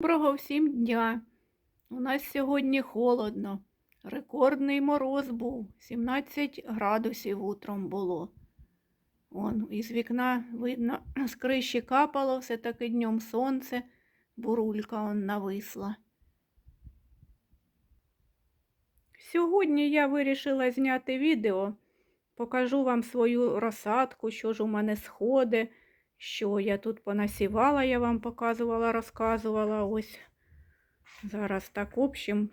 Доброго всім дня. У нас сьогодні холодно. Рекордний мороз був. 17 градусів утром було. Он, із вікна видно, з криші капало, все таки днем сонце, бурулька он нависла. Сьогодні я вирішила зняти відео. Покажу вам свою розсадку, що ж у мене сходи, що я тут понасівала, я вам показувала, розказувала. Ось зараз так общим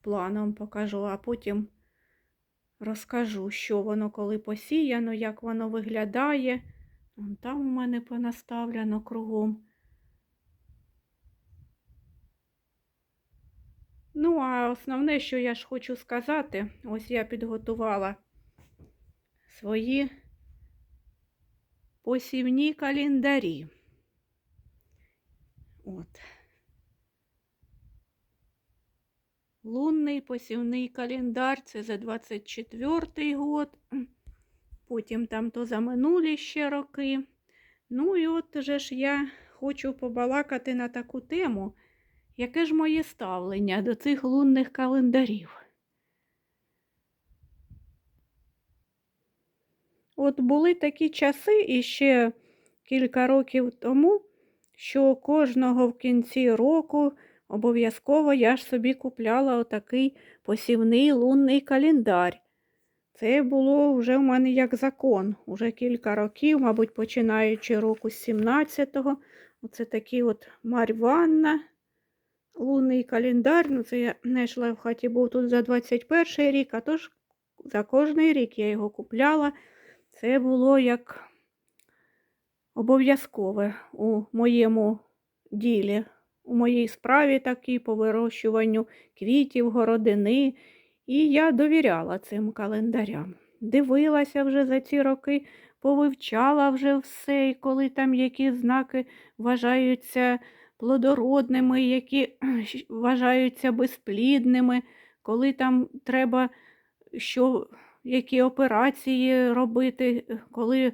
планом покажу, а потім розкажу, що воно коли посіяно, як воно виглядає. Вон там у мене понаставлено кругом. Ну, а основне, що я ж хочу сказати, ось я підготувала свої посівні календарі. От. Лунний посівний календар це за 24 год. Потім там то за минулі ще роки. Ну і от же ж я хочу побалакати на таку тему, яке ж моє ставлення до цих лунних календарів. От були такі часи іще кілька років тому, що кожного в кінці року обов'язково я ж собі купляла отакий посівний лунний календар. Це було вже в мене як закон, уже кілька років, мабуть, починаючи року з 17-го. Оце такий от Марванна, лунний календар. Ну, це я знайшла в хаті, був тут за 21 рік, а тож за кожний рік я його купляла. Це було як обов'язкове у моєму ділі, у моїй справі такій по вирощуванню квітів, городини. І я довіряла цим календарям. Дивилася вже за ці роки, повивчала вже все, і коли там які знаки вважаються плодородними, які вважаються безплідними, коли там треба що які операції робити, коли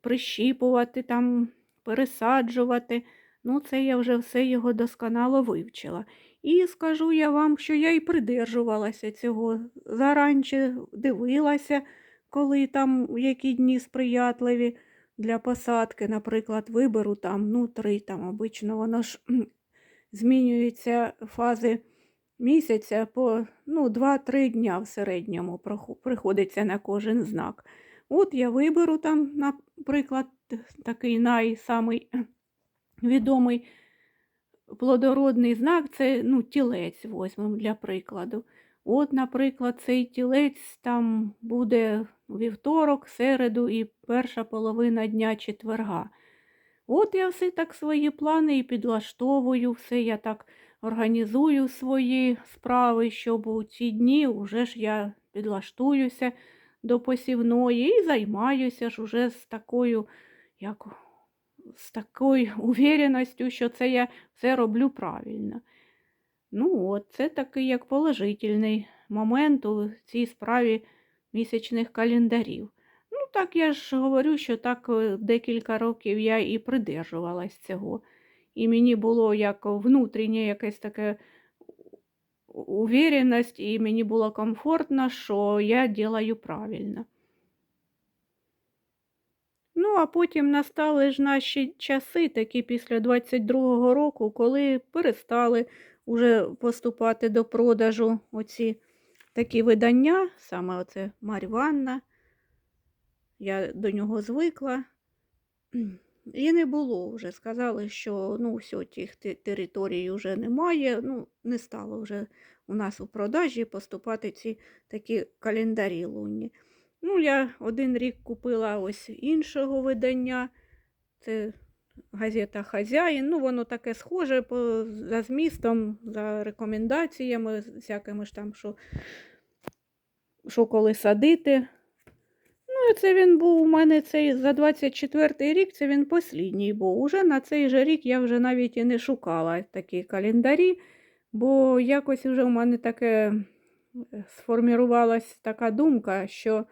прищіпувати, там, пересаджувати. Ну, це я вже все його досконало вивчила. І скажу я вам, що я і придержувалася цього. Заранче дивилася, коли там які дні сприятливі для посадки, наприклад, виберу там, ну, три там, обично воно ж змінюються фази місяця по ну, 2-3 дня в середньому приходиться на кожен знак. От я виберу там, наприклад, такий найсамий відомий плодородний знак це ну, тілець возьмемо для прикладу. От, наприклад, цей тілець там буде вівторок, середу і перша половина дня четверга. От я все так свої плани і підлаштовую, все я так організую свої справи, щоб у ці дні вже ж я підлаштуюся до посівної і займаюся ж уже з такою, як з такою увіреністю, що це я все роблю правильно. Ну, от, це такий як положительний момент у цій справі місячних календарів. Ну, так я ж говорю, що так е, декілька років я і придержувалась цього. І мені було як внутрішнє якесь таке увіреність, і мені було комфортно, що я ділаю правильно. Ну, а потім настали ж наші часи, такі після 22-го року, коли перестали вже поступати до продажу оці такі видання, саме оце Мар'ванна. Я до нього звикла. І не було вже. Сказали, що ну, все, тих територій вже немає, ну, не стало вже у нас у продажі поступати ці такі календарі лунні. Ну, я один рік купила ось іншого видання. Це газета Хазяїн. Ну, воно таке схоже по, за змістом, за рекомендаціями, всякими ж там, що, що коли садити. Ну, це він був у мене цей за 24 рік, це він послідній був. Уже на цей же рік я вже навіть і не шукала такі календарі, бо якось вже у мене таке е, сформірувалася така думка, що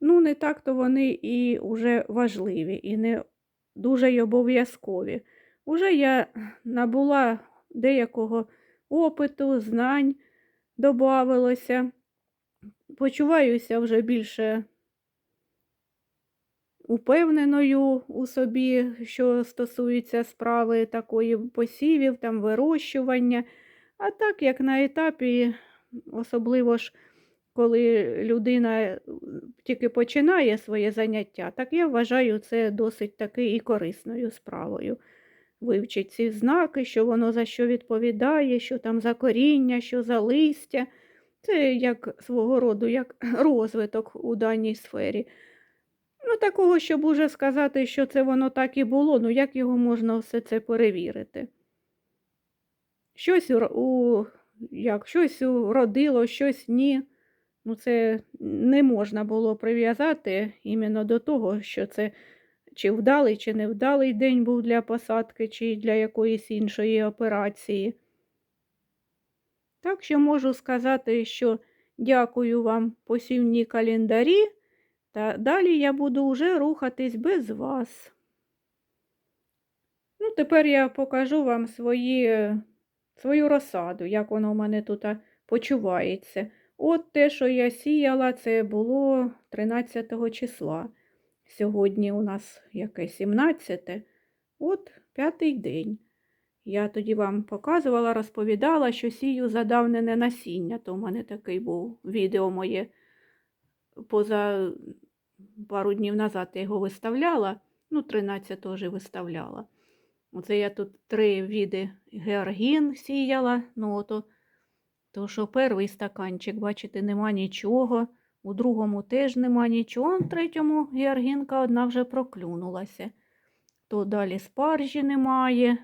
ну, не так то вони і вже важливі, і не дуже й обов'язкові. Уже я набула деякого опиту, знань добавилося. Почуваюся вже більше упевненою у собі, що стосується справи такої посівів, там вирощування. А так як на етапі, особливо ж коли людина е, тільки починає своє заняття, так я вважаю це досить таки і корисною справою. Вивчить ці знаки, що воно за що відповідає, що там за коріння, що за листя. Це як свого роду як розвиток у даній сфері. Ну, такого, щоб уже сказати, що це воно так і було, ну як його можна все це перевірити? Щось у, як, щось родило, щось ні. Ну, це не можна було прив'язати іменно до того, що це чи вдалий, чи невдалий день був для посадки, чи для якоїсь іншої операції. Так що можу сказати, що дякую вам посівні календарі, та далі я буду вже рухатись без вас. Ну, тепер я покажу вам свої, свою розсаду, як воно в мене тут почувається. От те, що я сіяла, це було 13 числа. Сьогодні у нас яке 17, от п'ятий день. Я тоді вам показувала, розповідала, що сію задавнене насіння, то в мене такий був відео моє поза пару днів назад я його виставляла, ну, 13 вже виставляла. Оце я тут три віди георгін сіяла, ну ото, то що перший стаканчик, бачите, нема нічого, у другому теж нема нічого, в третьому георгінка одна вже проклюнулася. То далі спаржі немає.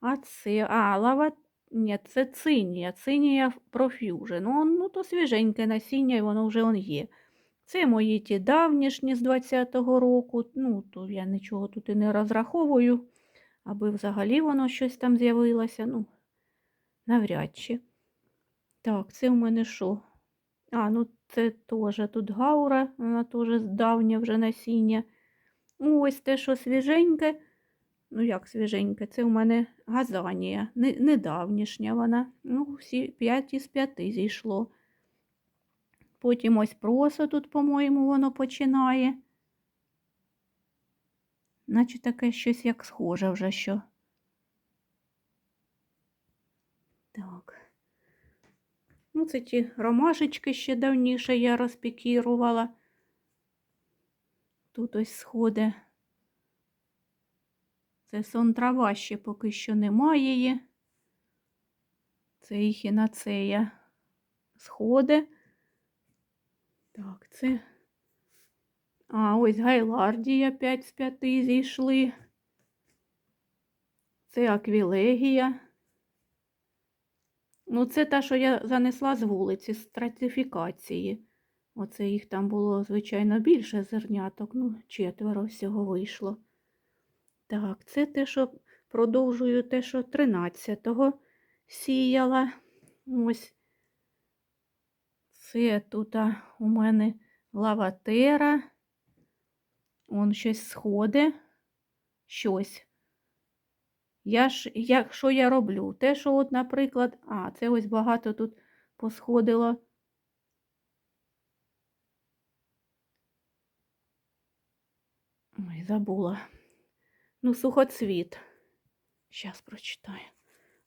А це, а, лава, ні, це цинія, цинія проф'южен. Ну, ну, то свіженьке насіння, і воно вже он є. Це мої ті давнішні з 20-го року. Ну, то я нічого тут і не розраховую, аби взагалі воно щось там з'явилося. Ну, навряд чи. Так, це в мене що? А, ну це теж тут гаура, вона теж давнє вже насіння. Ось те, що свіженьке. Ну, як свіженьке, це в мене газанія, недавнішня вона. Ну, всі 5 із 5 зійшло. Потім ось просо тут, по-моєму, воно починає. Наче таке щось як схоже вже що. Так. Ну, це ті ромашечки ще давніше я розпікірувала. Тут ось сходи. Це сон трава ще поки що немає її. Це їхінацея сходи. Так, це. А, ось Гайлардія 5 з 5 зійшли. Це аквілегія. Ну, це та, що я занесла з вулиці, з стратифікації. Оце їх там було, звичайно, більше зерняток, ну, четверо всього вийшло. Так, це те, що продовжую те, що 13-го сіяла. Ось це тут у мене лаватера. Он щось сходить. Щось. Я ж, як, що я роблю? Те, що, от, наприклад, а, це ось багато тут посходило. Ой, забула. Ну, сухоцвіт. Зараз прочитаю.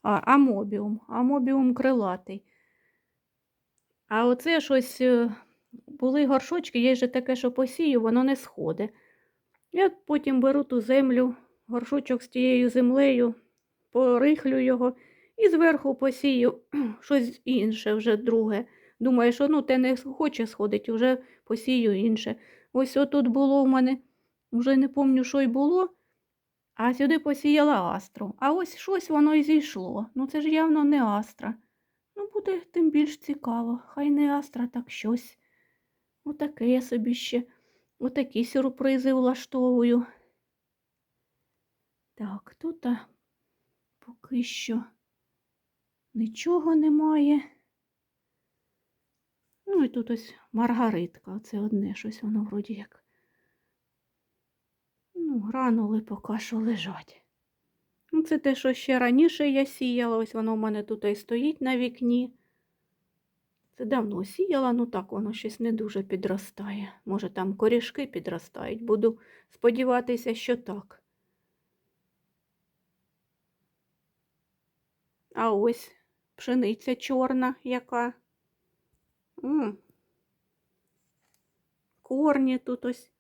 А, амобіум. Амобіум крилатий. А оце щось е, були горшочки, є же таке, що посію, воно не сходить. Я потім беру ту землю, горшочок з тією землею, порихлю його і зверху посію щось інше, вже друге. Думаю, що ну, те не хоче сходити, вже посію інше. Ось отут було в мене, вже не пам'ятаю, що й було, а сюди посіяла астру. А ось щось воно і зійшло. Ну це ж явно не астра. Буде тим більш цікаво. Хай не астра, так щось. Отаке я собі ще отакі сюрпризи влаштовую. Так, тут поки що нічого немає. Ну і тут ось маргаритка, це одне щось воно вроді як. Ну, гранули поки що лежать. Це те, що ще раніше я сіяла. Ось воно в мене тут і стоїть на вікні. Це давно сіяла, ну так воно щось не дуже підростає. Може, там корішки підростають. Буду сподіватися, що так. А ось пшениця чорна яка. М. Корні тут ось.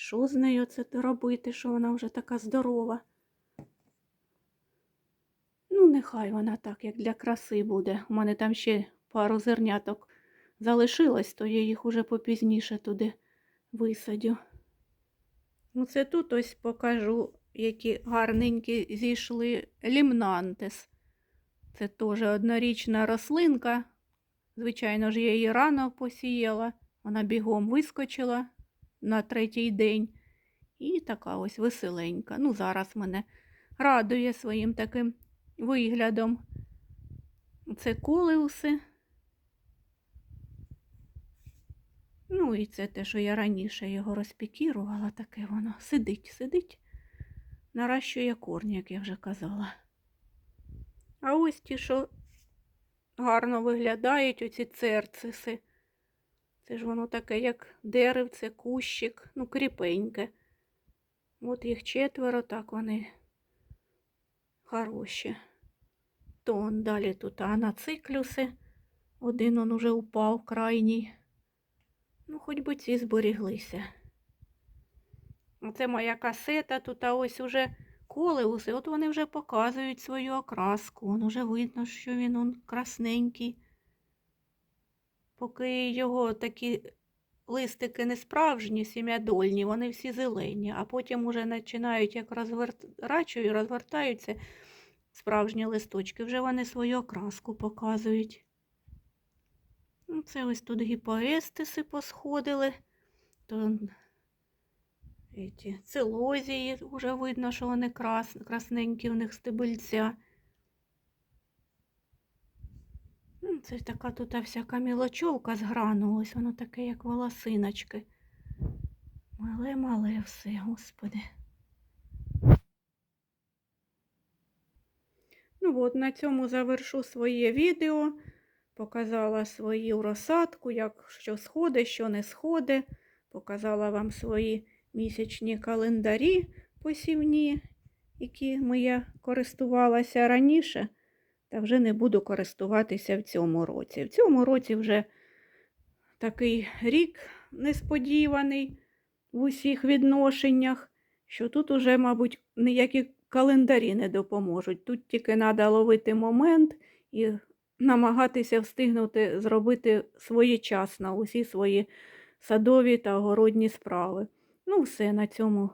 Що з нею це робити, що вона вже така здорова? Ну, нехай вона так, як для краси буде. У мене там ще пару зерняток залишилось, то я їх уже попізніше туди висадю. Ну, це тут ось покажу, які гарненькі зійшли лімнантес. Це теж однорічна рослинка. Звичайно ж, я її рано посіяла. Вона бігом вискочила на третій день. І така ось веселенька. Ну, зараз мене радує своїм таким виглядом. Це колеуси. Ну, і це те, що я раніше його розпікірувала, таке воно сидить, сидить, наращує корні, як я вже казала. А ось ті, що гарно виглядають, оці церциси. Це ж воно таке, як деревце, кущик, ну, кріпеньке. От їх четверо, так вони хороші. То он далі тут анациклюси. Один он уже упав крайній. Ну, хоч би ці зберіглися. Оце моя касета, тут а ось уже колеуси, от вони вже показують свою окраску. Вон уже видно, що він он красненький. Поки його такі листики не справжні, сім'ядольні, вони всі зелені, а потім уже починають, як розгортачують, розвертаються справжні листочки, вже вони свою окраску показують. Ну, Це ось тут гіпоестиси посходили, то ці целозії вже видно, що вони крас, красненькі, у них стебельця. Ну, Це така тут всяка мілочовка згранулась, воно таке, як волосиночки. Мале-мале все, господи. Ну от, на цьому завершу своє відео. Показала свою розсадку, як що сходить, що не сходить. Показала вам свої місячні календарі посівні, якими я користувалася раніше, та вже не буду користуватися в цьому році. В цьому році вже такий рік несподіваний в усіх відношеннях, що тут уже, мабуть, ніякі календарі не допоможуть. Тут тільки треба ловити момент і намагатися встигнути зробити своєчасно усі свої садові та огородні справи. Ну, все, на цьому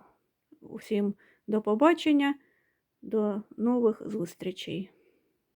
усім до побачення, до нових зустрічей.